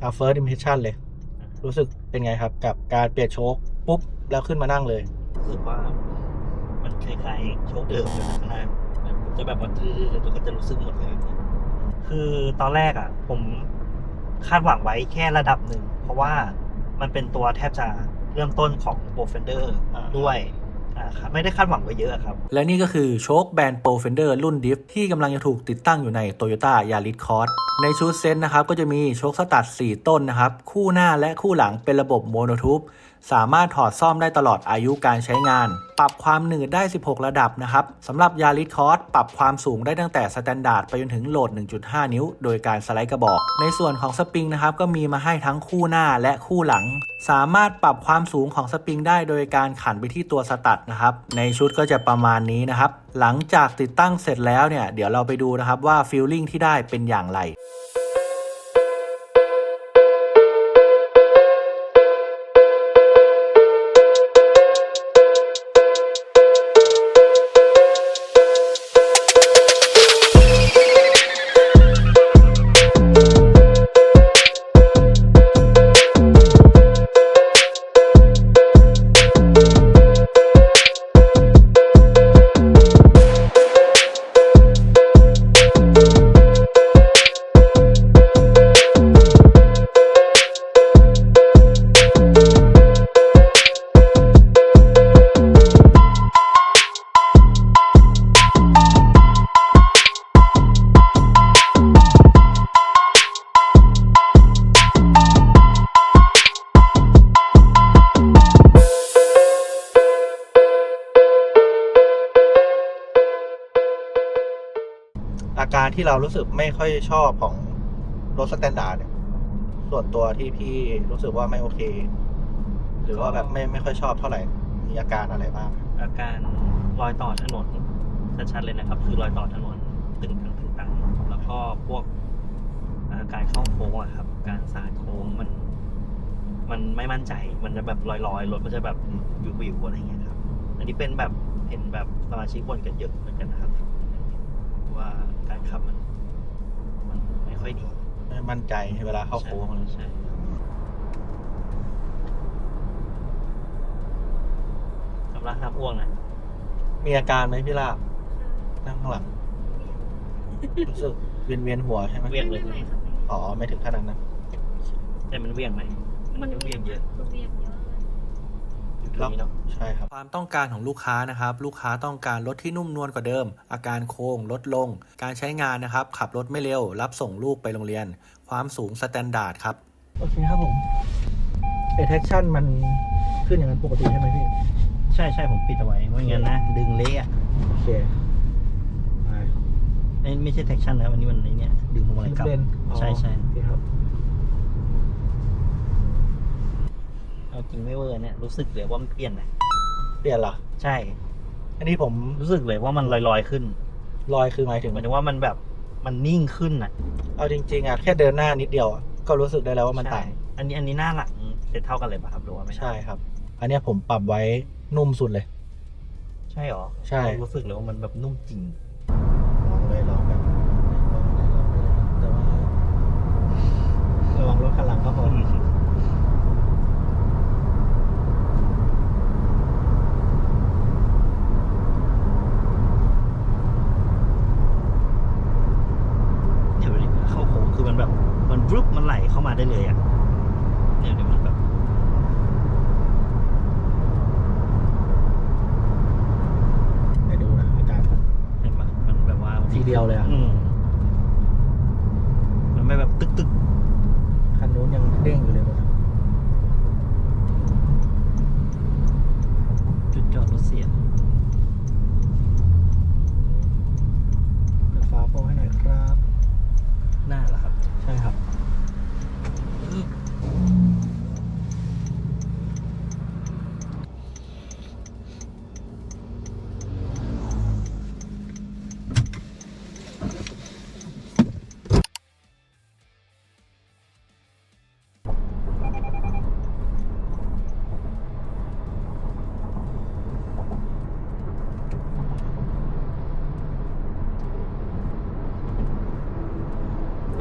เอา first impression เลย รู้สึกเป็นไงครับ กับการเปลี่ยนโชคปุ๊บ แล้วขึ้นมานั่งเลย รู้สึกว่ามันคล้ายๆโชคเดิมอยู่นะข้างหน้ามันจะแบบว่าดื้อๆตัวก็จะรู้สึกหมดเลยแบบนี้คือตอนแรกอะ ผมคาดหวังไว้แค่ระดับหนึ่ง เพราะว่ามันเป็นตัวแทบจะเริ่มต้นของ p r o f e n d e r อ่าด้วยอ่าครับ ไม่ได้คาดหวังไว้เยอะครับ และนี่ก็คือโชคแบรนด์โปรเฟนเดอรุ่นดิฟที่กำลังจะถูกติดตั้งอยู่ใน Toyota Yaris Cross ในชุดเซ็ตนะครับก็จะมีโชคสตัด 4 ต้นนะครับ คู่หน้าและคู่หลังเป็นระบบโมโนทูบ สามารถถอดซ่อมได้ตลอดอายุการใช้งาน ปรับความหนืดได้ 16 ระดับนะครับสำหรับ Yaris Cross ปรับความสูงได้ตั้งแต่สแตนดาร์ดไปจนถึงโหลด 1.5 นิ้ว โดยการสไลด์กระบอก ในส่วนของสปริงนะครับก็มีมาให้ทั้งคู่หน้าและคู่หลัง สามารถปรับความสูงของสปริงได้โดยการขันไปที่ตัวสตัดนะครับ ในชุดก็จะประมาณนี้นะครับ หลังจากติดตั้งเสร็จแล้วเนี่ยเดี๋ยวเราไปดูนะครับว่าฟีลลิ่งที่ได้เป็นอย่างไร อาการที่เรารู้สึกไม่ค่อยชอบของรถสแตนดาร์ดเนี่ยส่วนตัวที่พี่รู้สึกว่าไม่โอเค หรือว่าแบบไม่ไม่ค่อยชอบเท่าไหร่ มีอาการอะไรบ้าง อาการรอยต่อถนนชัดๆเลยนะครับ คือรอยต่อถนนตึงตังตึงตังแล้วก็พวกอ่าการเข้าโค้งอะครับ การสาดโค้งมัน มันไม่มั่นใจ มันจะแบบลอยๆรถมันจะแบบวิววิวๆอะไรอย่างเงี้ยครับ อันนี้เป็นแบบเห็นแบบสมาชิกบ่นกันเยอะเหมือนกันนะครับ ว่าการ ขับมันมันไม่ค่อยดีไม่มั่นใจเวลาเข้าโค้งอะไรใช่สำลักน้ำอ้วงนะมีอาการไหมพี่ลาบนั่งข้างหลังรู้สึกเวียนเวียนหัวใช่ไหมเวียงเลยไม่ครับอ๋อไม่ถึงขนาดนั้นแต่มันเวียงไหมมันเวียงเยอะมันเวียงเยอะ เลยอยู่ตรงนี้เนาะใช่ครับความต้องการของลูกค้านะครับ ลูกค้าต้องการรถที่นุ่มนวลกว่าเดิม อาการโค้งลดลง การใช้งานนะครับ ขับรถไม่เร็ว รับส่งลูกไปโรงเรียน ความสูงสแตนดาร์ดครับ โอเคครับผมเอท c ชั่นมันขึ้นอย่างนั้นปกติใช่ไหมพี่ ใช่ใช่ผมปิดเอาไว้ไม่งั้นนะ ดึงเละอะโอเคไปไม่ไม่ใช่แท็กชั่นนะวันนี้มันไอ้เนี่ยดึงพวงมาลัยกลับเล่นอ๋อใช่ใช่โอเคครับ เอาจริงไม่เวอร์เนี่ยรู้สึกเลยว่ามันเปลี่ยนนะเปลี่ยนเหรอ ใช่ อันนี้ผมรู้สึกเลยว่ามันลอยๆขึ้น ลอยคือหมายถึงหมายถึงว่ามันแบบมันนิ่งขึ้นอะ เอาจริงๆอะแค่เดินหน้านิดเดียวอะก็รู้สึกได้แล้วว่ามันใช่ต่าง อันนี้อันนี้หน้าหลังเสร็จเท่ากันเลยป่ะครับหรือว่าไม่ใช่ครับ อันเนี้ยผมปรับไว้นุ่มสุดเลย ใช่หรอใช่ รู้สึกเลยว่ามันแบบนุ่มจริงลองเลยลองแบบแต่ว่าระวังรถข้างหลังก็พอ เนี่ยเวลาเข้าโค้งคือมันแบบมันรุบมันไหลเข้ามาได้เลยอะเนี่ยเดี๋ยวมันแบบ ไปดูนะอาการ เห็นปะมันแบบว่า ทีเดียวเลยอะอืมมันไม่แบบตึกตึกคันนู้นยังเด้งอยู่เลยนะจุดจอดรถเสียเปิดฝาโปรให้หน่อยครับ หน้าเหรอครับ ใช่ครับ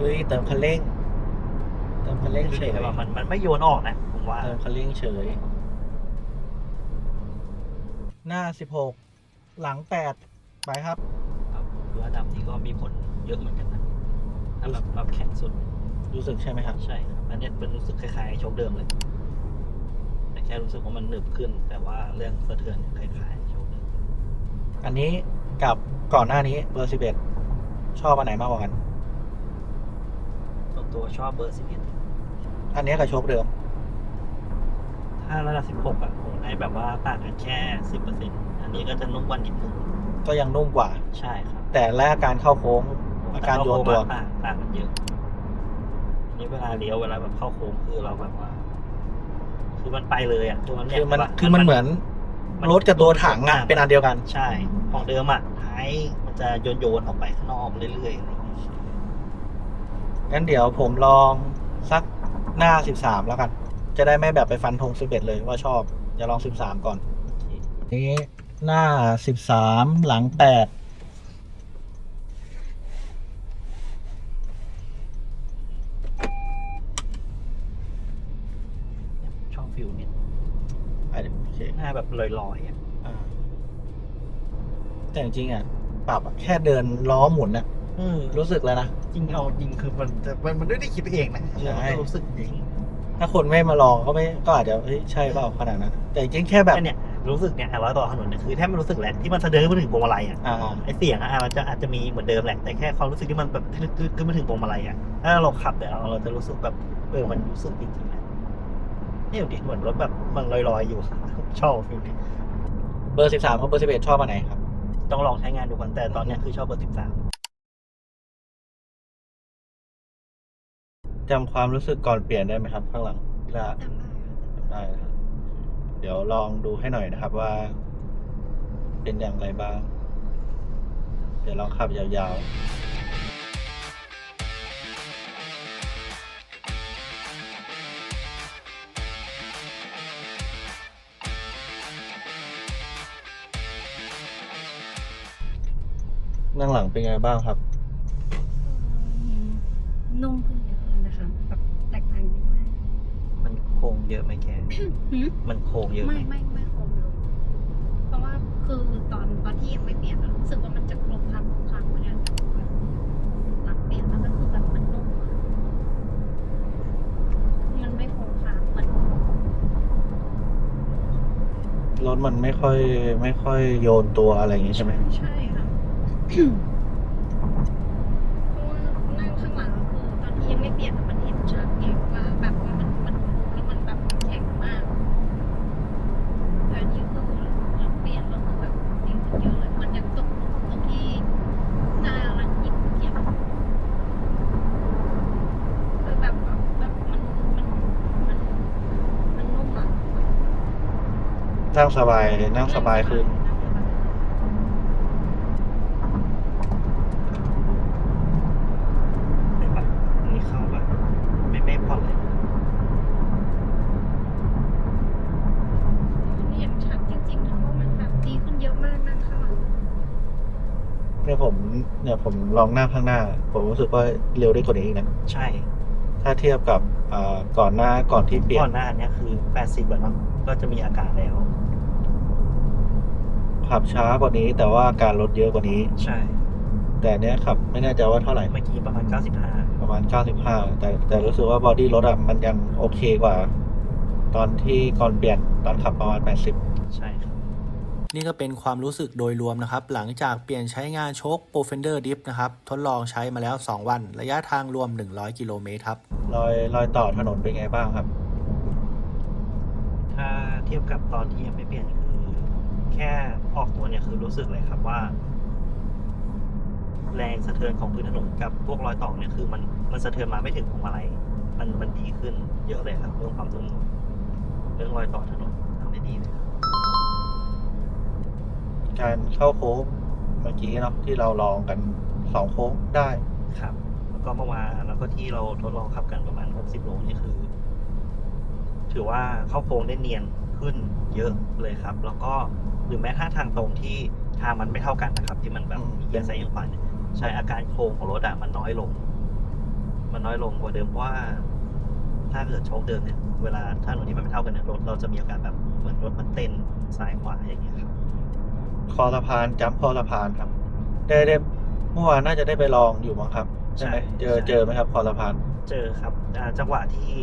เฮ้ยเติมคันเร่ง เติมคันคันเร่งเฉยแต่ว่ามันมันไม่โยนออกนะผมว่าเติมคันเร่งเฉย หน้าสิบหกหลังแปดไปครับครับคืออันดับนี้ก็มีผลเยอะเหมือนกันนะถ้าแบบแบบแข็งสุด รู้สึกใช่ไหมครับ ใช่ครับอันนี้เป็นรู้สึกคล้ายๆโชคเดิมเลยแต่แค่รู้สึกว่ามันหนึบขึ้น แต่ว่าเรื่องสะเทือนคล้ายๆโชคเดิมอันนี้กับก่อนหน้านี้เบอร์สิบเอ็ดชอบอันไหนมากกว่ากันส่ วนตัวชอบเบอร์สิบเอ็ดอันนี้กับโชคเดิม ถ้าระดับสิบหกอะผมให้แบบว่าต่างกันแค่สิบเปอร์เซ็นต์อันนี้ก็จะนุ่มกว่านิดนึงก็ยังนุ่มกว่า ใช่ครับแต่แรกการเข้าโค้งอาการโยนตัวต่างต่างกันเยอะอันนี้เวลาเลี้ยวเวลาแบบเข้าโค้งคือเราแบบว่า คือมันไปเลยอะคือมันคือมันแบบคือมันเหมือนรถกับตัวถังอะเป็นอันเดียวกัน ใช่ ของเดิมอะท้ายมันจะโยนโยนๆออกไปข้างนอกเรื่อยๆอะไรอย่า งเงี้ยงั้นเดี๋ยวผมลองสักหน้าสิบสามแล้วกัน จะได้ไม่แบบไปฟันธงสิบเอ็ดเลยว่าชอบจะลองสิบสามก่อน นี้หน้าสิบสามหลังแปดชอบฟิลเนี่ยอะโอเคหน้าแบบลอยๆอะอ่าแต่จริงๆอะ ปรับอะแค่เดินล้อหมุนอะเออรู้สึกแล้วนะ จริงเอาจริงคือมันจะมันมันไม่ได้คิดเองนะใช่ มันก็รู้สึกจริงถ้าคนไม่มาลองก็ไม่ก็อาจจะเฮ้ยใช่เปล่าขนาดนั้น แต่จริงๆแค่แบบแค่เนี่ยรู้สึกเนี่ยร้อยต่อถนนเนี่ยคือแทบไม่รู้สึกแหละที่มันสะเดินมาถึงพวงมาลัยอะอ่าไอเสียงอะมันจะอาจจะมีเหมือนเดิมแหละแต่แค่ความรู้สึกที่มันแบบทึกๆขึ้นมาถึงพวงมาลัยอะถ้าเราขับแต่เราเราจะรู้สึกแบบเออมันรู้สึกจริงๆนะนี่อยู่ดิเหมือนรถแบบมันลอยๆอยู่ ชอบฟิลนี้เบอร์สิบสามกับเบอร์สิบเอ็ดชอบอันไหนครับ ต้องลองใช้งานดูก่อนแต่ตอนเนี้ยคือชอบเบอร์สิบสาม จำความรู้สึกก่อนเปลี่ยนได้ไหมครับ ข้างหลังเวลาจำได้ค่ะได้ครับ เดี๋ยวลองดูให้หน่อยนะครับว่า เป็นอย่างไรบ้าง เดี๋ยวลองขับยาวๆนั่งหลังเป็นไงบ้างครับ นุ่มขึ้น เยอะไหมแก หืมมันโค้งเยอะไหมไม่ไม่ไม่คมเลยเพราะว่าคือตอนตอนที่ยังไม่เปลี่ยนอะรู้สึกว่ามันจะกลมพังกลมพังเหมือนกันแบบหลังเปลี่ยนแล้วก็คือแบบมันนุ่มอะมันไม่คงค้างเหมือนรถมันไม่ค่อยไม่ค่อยโยนตัวอะไรอย่างงี้ใช่ไหม ใช่ค่ะ เพราะว่านั่งข้างหลังคือตอนที่ยังไม่เปลี่ยนอะมันเห็นชัดไงว่าแบบว่ามันมันโค้งแล้วมันแบบแข็งมากแต่อันนี้คือหลังเปลี่ยนแล้วคือแบบดีขึ้นเยอะเลยมันยังตกตรงที่หน้าหลังยิบเกียบคือแบบแบบแบบมันมันมันมันนุ่มอะ นั่งสบายนั่งสบายขึ้นเห็นปะอันนี้เข้าแบบไม่ไม่ผ่อนเลยมันเห็นชัดจริงๆนะว่ามันแบบดีขึ้นเยอะมากนั่งข้างหลังเนี่ยผมเนี่ยผมลองนั่งข้างหน้า ผมรู้สึกว่าเร็วได้กว่านี้อีกนะใช่ ถ้าเทียบกับอ่าก่อนหน้าก่อนที่เปลี่ยก่น อนหน้าเนี้ยคือแปดสิบอะเนาะก็จะมีอาการแล้ว ขับช้ากว่านี้ แต่ว่าการลดเยอะกว่านี้ ใช่ แต่เนี้ยขับไม่แน่ใจว่าเท่าไหร่ เมื่อกี้ประมาณเก้าสิบห้าประมาณ 95 แต่แต่รู้สึกว่าบอดี้รถอะมันยังโอเคกว่า ตอนที่ก่อนเปลี่ยนตอนขับประมาณ 80 ใช่ครับ นี่ก็เป็นความรู้สึกโดยรวมนะครับ หลังจากเปลี่ยนใช้งานโชค p r o f e n d e r Dip นะครับ ทดลองใช้มาแล้ว 2 วัน ระยะทางรวม 100 กิโลเมตรครับรอยรอยต่อถนนเป็นไงบ้างครับ ถ้าเทียบกับตอนที่ยังไม่เปลี่ยนคือ แค่ออกตัวเนี่ยคือรู้สึกเลยครับว่า แรงสะเทือนของพื้นถนนกับพวกรอยต่อเนี่ยคือมันมันสะเทือนมาไม่ถึงพวงมาลัยมันมันดีขึ้นเยอะเลยครับ เรื่องความนุ่มนวลเรื่องรอยต่อถนนทำได้ดีเลยครับการเข้าโค้งเมื่อกี้เนาะที่เราลองกัน2โค้งได้ครับ แล้วก็เมื่อวานแล้วก็ที่เราทดลองขับกันประมาณ 60โลนี่คือ ถือว่าเข้าโค้งได้เนียน ขึ้นเยอะเลยครับ แล้วก็หรือแม้ถ้าทางตรงที่ทางมันไม่เท่ากันนะครับ ที่มันแบบอืมมีเอียงซ้ายเอียงขวาเนี่ยใช้อาการโค้งของรถอะมันน้อยลง มันน้อยลงกว่าเดิมเพราะว่า ถ้าเกิดโชคเดิมเนี่ยเวลาถ้าถนนที่มันไม่เท่ากันเนี่ยรถเราจะมีอาการแบบเหมือนรถมันเต้นซ้ายขวาอย่างเงี้ยครับคอสะพานจัมป์คอสะพานครับ ได้ได้เมื่อวานน่าจะได้ไปลองอยู่มั้งครับใช่ไหมใช่เจอใช่เจอไหมครับคอสะพาน เจอครับอ่าจังหวะที่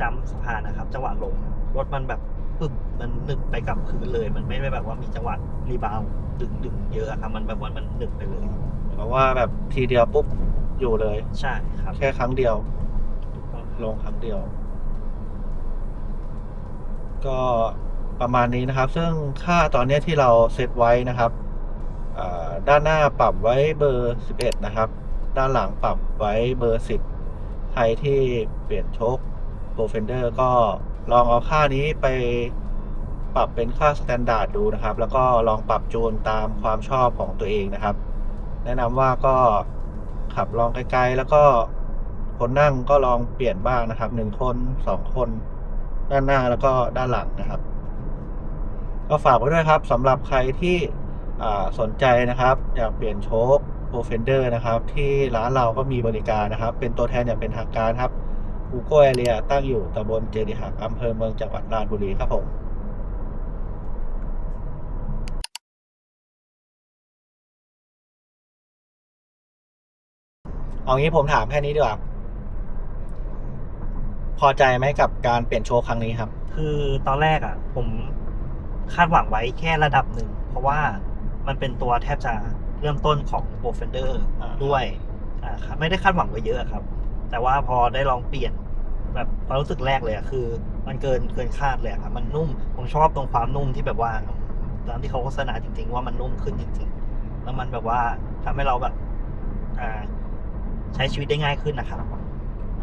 จำสะพานนะครับ จังหวะลง รถมันแบบปึ๊บมันหนึบไปกับพื้นเลย มันไม่ได้แบบว่ามีจังหวะรีบาวด์ดึงดึงเยอะอะครับมันแบบว่ามันหนึบไปเลย เพราะว่าแบบทีเดียวปุ๊บอยู่เลย ใช่ครับแค่ครั้งเดียว ถูกต้องลงครั้งเดียว ก็ประมาณนี้นะครับ ซึ่งค่าตอนเนี้ยที่เราเซตไว้นะครับอ่าด้านหน้าปรับไว้เบอร์ 11 นะครับ ด้านหลังปรับไว้เบอร์ 10 ใครที่เปลี่ยนโชคโปรเฟนเดอร์ก็ ลองเอาค่านี้ไปปรับเป็นค่าสแตนดาร์ดดูนะครับ แล้วก็ลองปรับจูนตามความชอบของตัวเองนะครับ แนะนำว่าก็ขับลองไกลๆ แล้วก็คนนั่งก็ลองเปลี่ยนบ้างนะครับหนึ่งคนสองคน ด้านหน้าแล้วก็ด้านหลังนะครับ ก็ฝากไว้ด้วยครับสำหรับใครที่สนใจนะครับ อยากเปลี่ยนโชคโปรเฟนเดอร์นะครับ ที่ร้านเราก็มีบริการนะครับ เป็นตัวแทนอย่างเป็นทางการครับ u g o Area ตั้งอยู่ตำบลเจดีหักอำเภอเมืองจังหวัดราชบุรีครับผมเอางี้ผมถามแค่นี้ดีกว่า พอใจไหมกับการเปลี่ยนโชว์ครั้งนี้ครับ คือตอนแรกอะ ผมคาดหวังไว้แค่ระดับหนึ่ง เพราะว่ามันเป็นตัวแทบจะเริ่มต้นของ p r o f e n d e r อ่าด้วยอ่าครับไม่ได้คาดหวังไว้เยอะครับ แต่ว่าพอได้ลองเปลี่ยนแบบความรู้สึกแรกเลยอะคือ มันเกินเกินคาดเลยอะครับ มันนุ่ม ผมชอบตรงความนุ่มที่แบบว่าตามที่เขาโฆษณาจริง ๆ ว่ามันนุ่มขึ้นจริง ๆ แล้วมันแบบว่าทำให้เราแบบ อ่า ใช้ชีวิตได้ง่ายขึ้นนะครับ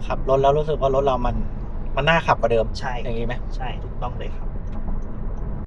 ขับรถแล้วรู้สึกว่ารถเรามันมันน่าขับกว่าเดิมใช่อย่างนี้ไหมใช่ถูกต้องเลยครับ